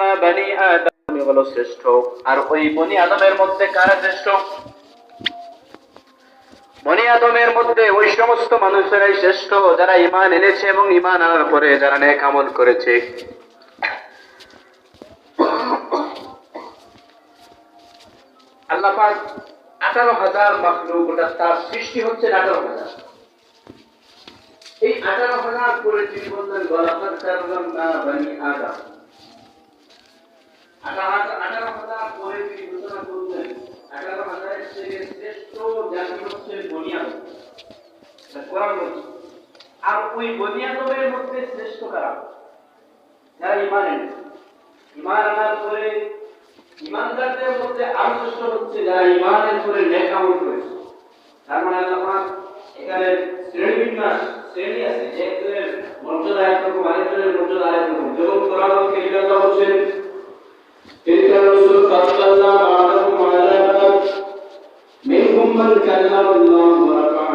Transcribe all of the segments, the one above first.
আদমা বনি আদম হলো শ্রেষ্ঠ। আর ওই বনি আদমের মধ্যে কারা শ্রেষ্ঠ? বনি আদমের মধ্যে ওই সমস্ত মানুষেরাই শ্রেষ্ঠ, যারা ইমান এনেছে এবং ইমান আনার পরে যারা নেক আমল করেছে। আল্লাহ পাক আঠারো হাজার মাখলুক, ওটা তার সৃষ্টি হচ্ছে আঠারো হাজার। এই আঠারো হাজার করে তিনি বললেন গলাপাত কারণ না বানি আদম। আচ্ছা, আচ্ছা, আচ্ছা, আর ওই বনিয়াদবের মধ্যে শ্রেষ্ঠ কারা? যারা ইমান এনেছে। ইমান আনার পরে ইমানদারদের মধ্যে আরও শ্রেষ্ঠ হচ্ছে যারা ইমানের পরে নেকামল করেছে। তার মানে আল্লাহ এখানে শ্রেণি বিন্যাস শ্রেণি আছে একজনের মর্যাদা একরকম আরেকজনের মর্যাদা আরেকরকম যেমন কোরআন কেলিমাল্লাহ বলছেন فضلنا بعضهم على منهم من كلم الله ورفع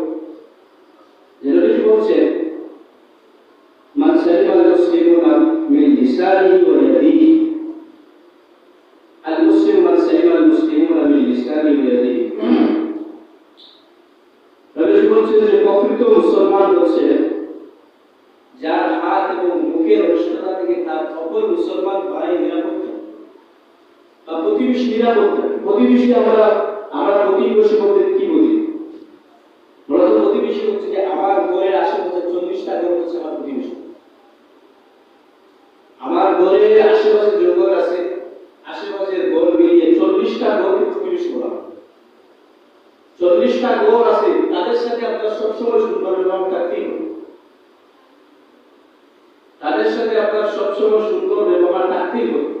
প্রতিবেশী আমরা আমরা প্রতিবেশী কি প্রতিবেশী হচ্ছে যে আমার আশেপাশে হচ্ছে আমার প্রতিবেশী। আমার আশেপাশে যে আছে মিলিয়ে চল্লিশটা ঘরকে প্রতিবেশী বলা চল্লিশটা আছে, তাদের সাথে আপনার সবসময় সুন্দর থাকতেই হবে? তাদের সাথে আপনার সবসময় সুন্দর ব্যবহার থাকতেই হবে?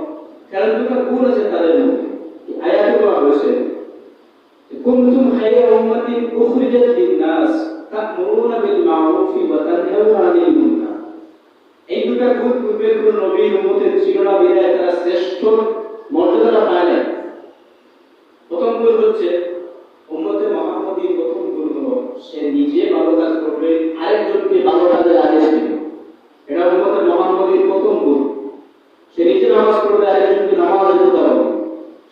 কারণ দুটো গুণ আছে তাদের মধ্যে। আয়াতে বলা হয়েছে কুনতুম খায়রা উম্মাতিন উখরিজাত লিন-নাস তা'মুরুনা বিল মা'রুফ ওয়া তানহাউনা 'আনিল মুনকার। এই দুটো গুণ পূর্বের কোন নবীর উম্মতের ছিল না, বিধায় তারা শ্রেষ্ঠ মর্যাদাটা পায় নাই। প্রথম গুণ হচ্ছে, উম্মতে মুহাম্মদীর প্রথম গুণ হলো, সে নিজে ভালো কাজ করবে, আরেকজনকে ভালো কাজের আদেশ দিবে। এটা উম্মতে মুহাম্মদীর প্রথম গুণ সে নিজে নামাজ পড়বে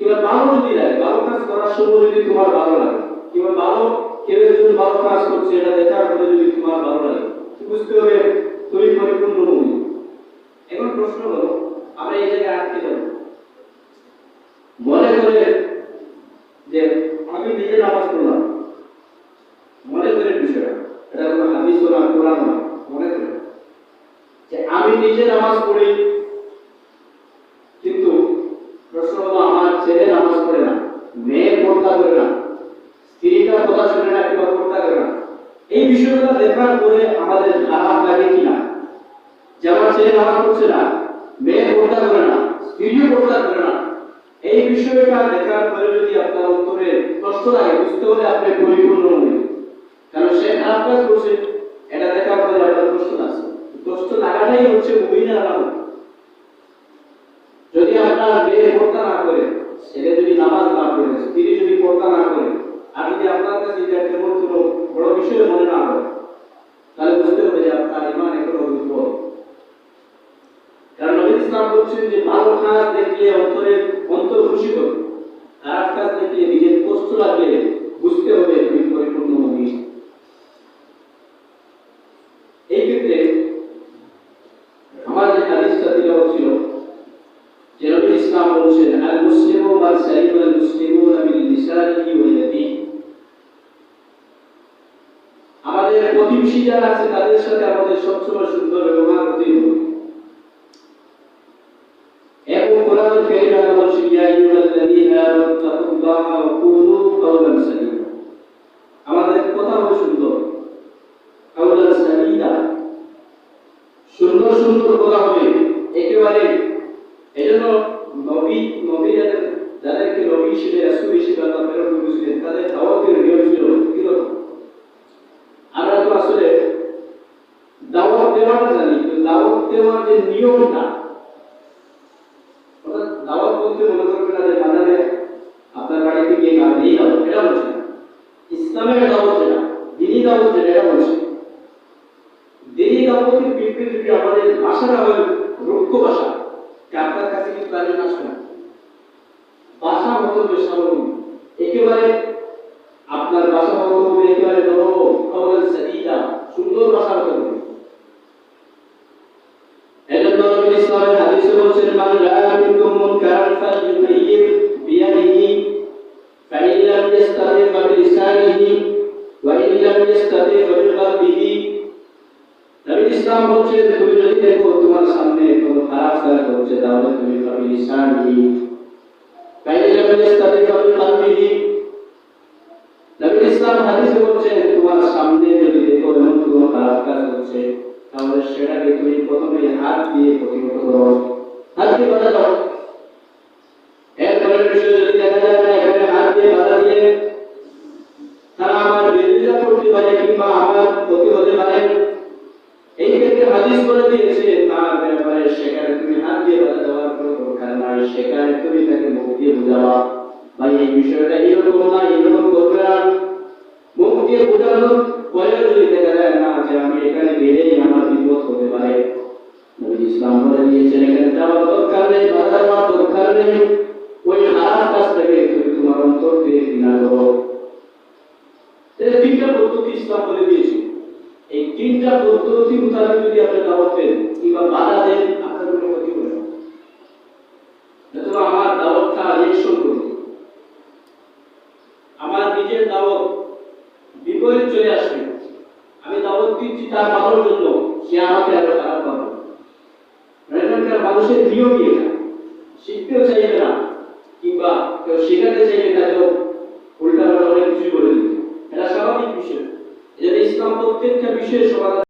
কিংবা ভালো যদি লাগে ভালো কাজ করার সময় যদি তোমার ভালো লাগে কিংবা ভালো কাজ করছে, এটা দেখার পরে যদি তোমার ভালো লাগে বুঝতে হবে তুমি পরিপূর্ণ মুমিন এখন প্রশ্ন হলো, আমরা এই জায়গায় আটকে যাব। মনে করে যে আমি নিজে নামাজ পড়লাম। মনে করে বিষয়টা, এটা কোনো হাদিস না কোরআন না, মনে করে। যে আমি নিজে নামাজ পড়ি, কিন্তু প্রশ্ন হলো, আমার ছেলে নামাজ পড়ে না, মেয়ে পর্দা করে না। স্ত্রীটা কথা শুনে না কিংবা পর্দা করে না। এই বিষয়গুলো দেখার পরে আমাদের খারাপ লাগে কিনা যে আমার ছেলে নামাজ পড়ছে না, মেয়ে পর্দা করে না, স্ত্রীও পর্দা করে না। এই বিষয়টা দেখার পরে যদি আপনার উত্তরে কষ্ট লাগে বুঝতে হলে আপনি পরিপূর্ণ হবেন কারণ সে খারাপ কাজ করছে, এটা দেখার পরে আপনার কষ্ট লাগছে কষ্ট লাগাটাই হচ্ছে মুমিনের আলামত। যদি আপনার মেয়ে পর্দা না করে, ছেলে যদি নামাজ না পড়ে, স্ত্রী যদি পর্দা না করে আর যদি আপনার কাছে এটা কেমন কোনো বড় বিষয় মনে না হয়, তাহলে বুঝতে হবে যে আপনার ইমান এখনও দুর্বল কারণ নবী ইসলাম বলছেন যে, ভালো কাজ দেখলে অন্তরে অন্তর খুশি হবে খারাপ কাজ দেখলে নিজের কষ্ট লাগলে বুঝতে হবে তুমি পরিপূর্ণ মুমিন এই ক্ষেত্রে আমার যে হাদিসটা দেওয়া হচ্ছিল যে নবী ইসলাম বলছেন আল মুসলিমু মান সালিম আল মুসলিমুনা মিন লিসানিহি ওয়া ইয়াদিহি আমাদের প্রতিবেশী যারা আছে তাদের সাথে আমাদের সবসময় দেওয়াটা জানি কিন্তু দাওয়াত দেওয়ার যে নিয়মটা, অর্থাৎ দাওয়াত বলতে মনে করবে না যে বাজারে আপনার বাড়িতে গিয়ে গান দিয়ে এটা বলছে ইসলামের দাওয়াত যেটা দিনী দাওয়াত যেটা এটা বলছে। দিনী দাওয়াতের আমাদের ভাষাটা রুক্ষ ভাষা আপনার কাছে কিন্তু তাদের আসবে না। ভাষা একেবারে আপনার ভাষা হবে একেবারে নরম সুন্দর ভাষা হতে ইসলাম বলছে তুমি যদি দেখো তোমার সামনে কোনো খারাপ কাজ হচ্ছে, তাহলে তুমি কবি ইসলাম সেটাকে তুমি প্রথমে হাত দিয়ে প্রতিহত করো। হাত দিয়ে বাধা দাও এখানে আমার বিপদ হতে পারে। ইসলাম দিয়েছেন, এখানে যাওয়ার দরকার নেই দরকার নেই। ওই থেকে তুমি তোমার অন্তর দিয়ে করো। তিনটা পদ্ধতি ইসলাম দিয়েছে। এই তিনটা পদ্ধতি মোতাবেক যদি আপনি কিংবা বাধা দেন, আপনার কোনো ক্ষতি হবে না। আমার দাওয়াতটা আমার নিজের দাওয়াত বিপরীত চলে আসবে। তার ভালোর জন্য সে আমাকে আরও খারাপ পাবে এখানকার মানুষের নিয়মই এটা শিখতেও চাইবে না, কিংবা কেউ শেখাতে চাইবে তাকেও উল্টা পাল্টা অনেক কিছু বলে দিবে। এটা স্বাভাবিক বিষয়। এজন্য ইসলাম প্রত্যেকটা বিষয়ে সমাধান